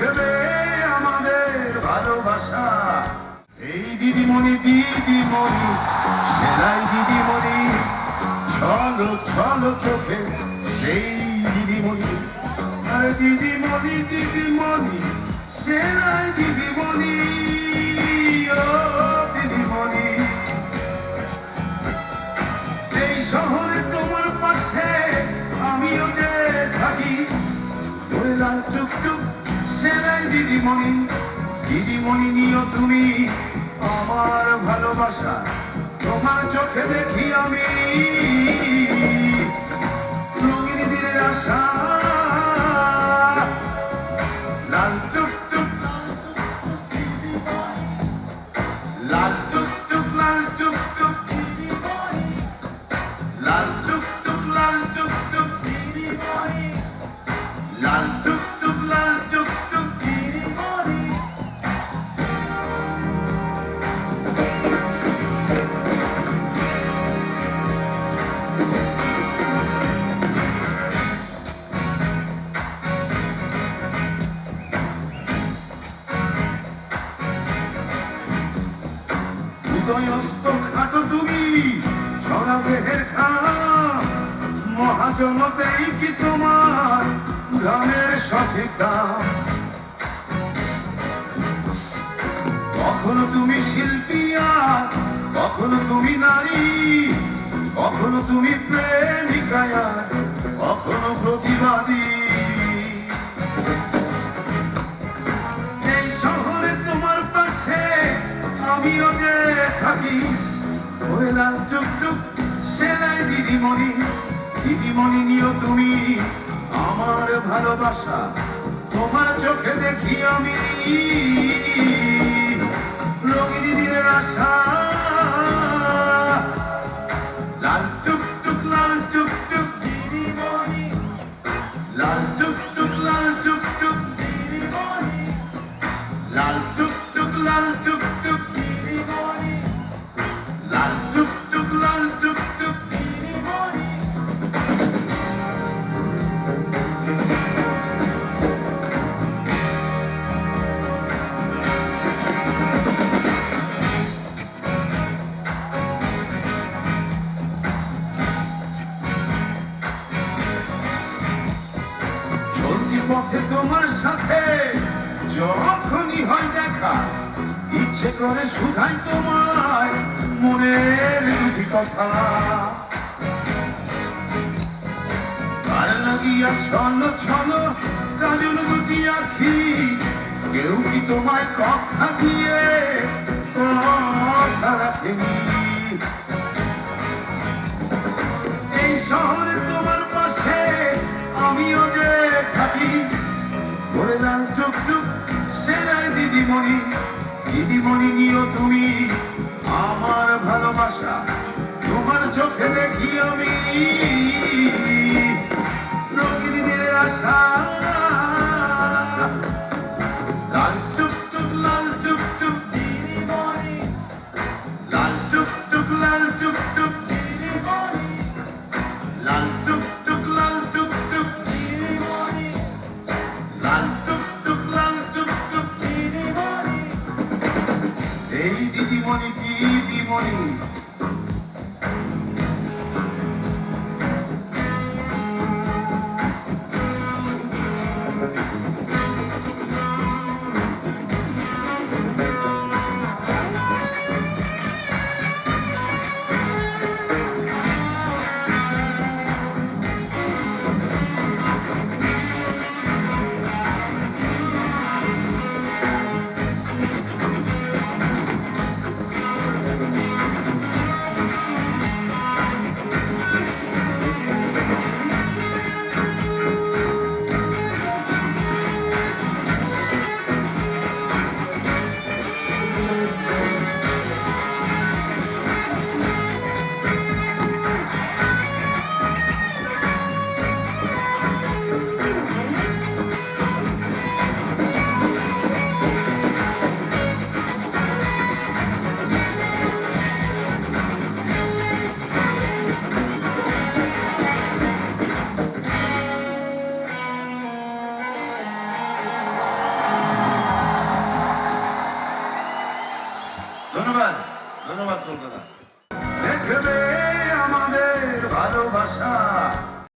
রাখবে আমাদের ভালোবাসা। এই দিদিমণি দিদিমণি, সেলাই দিদিমণি চলো চলো চোখে সেই দিদিমণি। আরে দিদিমণি দিদিমণি, সেলাই দিদিমণি, ও দিদিমণি। এই শহরে তোমার পাশে আমিও যে থাকি। চুপ চুপ সেলাই দিদিমণি দিদিমণি নিও তুমি আমার ভালোবাসা, তোমার চোখে দেখি আমি। টুক টুক লাল টুক লাল টুক টুক লাল টুক টুক লাল টুক খাটো তুমি কখনো তুমি শিল্পী আর, কখনো তুমি নারী, কখনো তুমি প্রেমিকা আর, কখনো প্রতিবাদী। লাল চুপ চুপ সেলাই দিদিমণি দিদিমণি নিও তুমি। আমার ভালোবাসা তোমার চোখে দেখি আমি। রঙিন দিনের আশা যখনই হয় দেখা, ইচ্ছে করে শুধাই তোমায় মনের দুটি কথা আর লাগিয়া ছল ছল কাজল দুটি আখি, কেউ কি তোমায় কথা দিয়ে কথা রাখেনি? করে লাল চুপ চুপ। সেলাই দিদিমণি। দিদিমণি নিও তুমি আমার ভালোবাসা। তোমার চোখে দেখি আমি। ধন্যবাদ কলকাতা। দেখবে আমাদের ভালোবাসা।